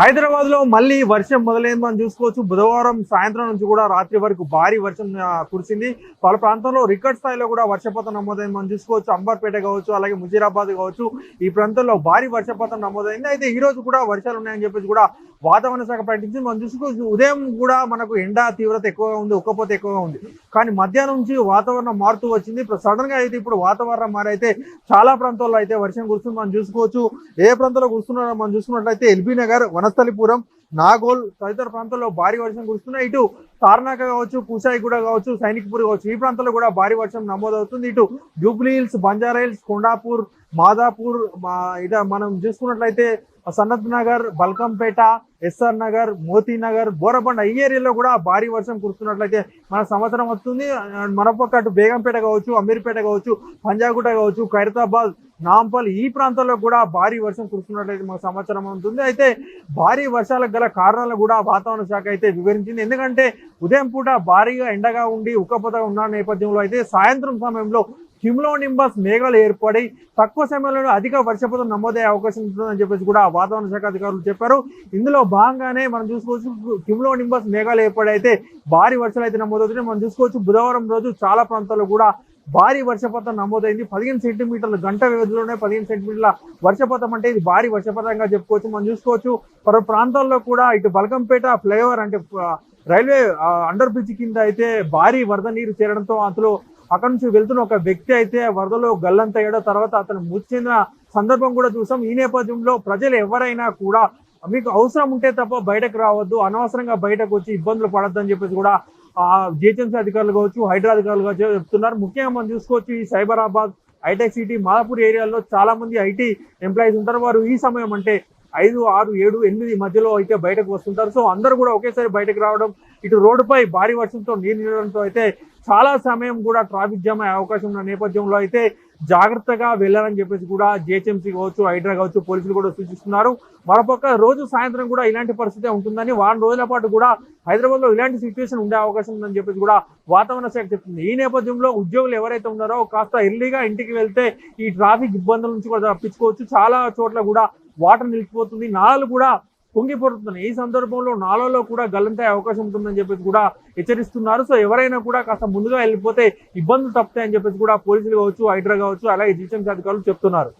హైదరాబాద్లో మళ్ళీ వర్షం మొదలైంది మనం చూసుకోవచ్చు. బుధవారం సాయంత్రం నుంచి కూడా రాత్రి వరకు భారీ వర్షం కురిసింది. పలు ప్రాంతంలో రికార్డ్ స్థాయిలో కూడా వర్షపాతం నమోదైంది. మనం చూసుకోవచ్చు అంబర్పేట కావచ్చు అలాగే ముజీరాబాద్ కావచ్చు. ఈ ప్రాంతంలో భారీ వర్షపాతం నమోదైంది. అయితే ఈ రోజు కూడా వర్షాలు ఉన్నాయని చెప్పేసి కూడా వాతావరణ శాఖ ప్రకటించింది. మనం చూసుకోవచ్చు ఉదయం కూడా మనకు ఎండ తీవ్రత ఎక్కువగా ఉంది ఉక్కపోత ఎక్కువగా ఉంది. కానీ మధ్యాహ్నం నుంచి వాతావరణం మారుతూ వచ్చింది. ఇప్పుడు సడన్గా అయితే ఇప్పుడు వాతావరణం మారైతే చాలా ప్రాంతాల్లో అయితే వర్షం కురుస్తుంది. మనం చూసుకోవచ్చు ఏ ప్రాంతంలో కురుస్తున్నారో మనం చూసుకున్నట్లయితే ఎల్బీ నగర్ వనస్థలిపురం నాగోల్ తదితర ప్రాంతాల్లో భారీ వర్షం కురుస్తున్నాయి. ఇటు తార్నాక కావచ్చు కుషాయిగూడ కావచ్చు సైనిక్పూర్ కావచ్చు ఈ ప్రాంతాల్లో కూడా భారీ వర్షం నమోదవుతుంది. ఇటు జూబ్లీ హిల్స్ బంజారా హిల్స్ కొండాపూర్ మాదాపూర్ ఇట మనం చూసుకున్నట్లయితే సన్నత్ నగర్ బల్కంపేట ఎస్ఆర్ నగర్ మోతీ నగర్ బోరబండ ఈ ఏరియాలో కూడా భారీ వర్షం కురుస్తున్నట్లయితే మన సంవత్సరం వస్తుంది. అండ్ మరొక అటు బేగంపేట కావచ్చు అమీర్పేట కావచ్చు పంజాగుట్ట కావచ్చు ఖైరతాబాద్ నాంపల్ ఈ ప్రాంతాల్లో కూడా భారీ వర్షం కురుస్తున్నట్లయితే మాకు సమాచారం ఉంటుంది అయితే భారీ వర్షాలకు గల కారణాలు కూడా వాతావరణ శాఖ అయితే వివరించింది. ఎందుకంటే ఉదయం పూట భారీగా ఎండగా ఉండి ఉక్కపోతగా ఉన్న నేపథ్యంలో అయితే సాయంత్రం సమయంలో నింబస్ మేఘాలు ఏర్పడి తక్కువ సమయంలో అధిక వర్షపాతం నమోదయ్యే అవకాశం ఉంటుందని చెప్పేసి కూడా వాతావరణ శాఖ అధికారులు చెప్పారు. ఇందులో భాగంగానే మనం చూసుకోవచ్చు నింబస్ మేఘాలు ఏర్పడి అయితే భారీ వర్షాలు అయితే నమోదవుతున్నాయి. మనం చూసుకోవచ్చు బుధవారం రోజు చాలా ప్రాంతాల్లో కూడా భారీ వర్షపాతం నమోదైంది. పదిహేను సెంటీమీటర్ల గంట వ్యవధిలోనే పదిహేను సెంటీమీటర్ల వర్షపాతం అంటే ఇది భారీ వర్షపాతంగా చెప్పుకోవచ్చు మనం చూసుకోవచ్చు. పలు ప్రాంతాల్లో కూడా ఇటు బలకంపేట ఫ్లైఓవర్ అంటే రైల్వే అండర్ బ్రిడ్జ్ కింద అయితే భారీ వరద నీరు చేరడంతో అందులో అక్కడ నుంచి వెళ్తున్న ఒక వ్యక్తి అయితే వరదలో గల్లంతయ్యాడో తర్వాత అతను మృతి చెందిన సందర్భం కూడా చూసాం. ఈ నేపథ్యంలో ప్రజలు ఎవరైనా కూడా మీకు అవసరం ఉంటే తప్ప బయటకు రావద్దు అనవసరంగా బయటకు వచ్చి ఇబ్బందులు పడద్దని చెప్పేసి కూడా జిహెచ్ఎంసీ అధికారులు కావచ్చు హైడ్రా అధికారులు కావచ్చు చెప్తున్నారు. ముఖ్యంగా మనం చూసుకోవచ్చు ఈ సైబరాబాద్ హైటెక్ సిటీ మాదాపూర్ ఏరియాలో చాలా మంది ఐటీ ఎంప్లాయీస్ ఉంటారు. వారు ఈ సమయం అంటే ఐదు ఆరు ఏడు ఎనిమిది మధ్యలో అయితే బయటకు వస్తుంటారు. సో అందరూ కూడా ఒకేసారి బయటకు రావడం ఇటు రోడ్డుపై భారీ వర్షంతో నీరు నిలడంతో అయితే చాలా సమయం కూడా ట్రాఫిక్ జామ్ అయ్యే అవకాశం ఉన్న నేపథ్యంలో అయితే జాగ్రత్తగా వెళ్ళాలని చెప్పేసి కూడా జిహెచ్ఎంసీ కావచ్చు హైడ్రా కావచ్చు పోలీసులు కూడా సూచిస్తున్నారు. మరోపక్క రోజు సాయంత్రం కూడా ఇలాంటి పరిస్థితి ఉంటుందని వారం రోజుల పాటు కూడా హైదరాబాద్లో ఇలాంటి సిచ్యువేషన్ ఉండే అవకాశం ఉందని చెప్పేసి కూడా వాతావరణ శాఖ చెప్తుంది. ఈ నేపథ్యంలో ఉద్యోగులు ఎవరైతే ఉన్నారో కాస్త ఎర్లీగా ఇంటికి వెళ్తే ఈ ట్రాఫిక్ ఇబ్బందుల నుంచి కూడా తప్పించుకోవచ్చు. చాలా చోట్ల కూడా వాటర్ నిలిచిపోతుంది. నాళాలు కూడా పొంగిపోతుంది ఈ సందర్భంలో నాలలో కూడా గల్లంతయ్యే అవకాశం ఉంటుందని చెప్పేసి కూడా హెచ్చరిస్తున్నారు. సో ఎవరైనా కూడా కాస్త ముందుగా వెళ్ళిపోతే ఇబ్బందులు తప్పుతాయని చెప్పేసి కూడా పోలీసులు కావచ్చు హైడ్రా కావచ్చు అలాగే జిహెచ్ఎంసీ అధికారులు చెప్తున్నారు.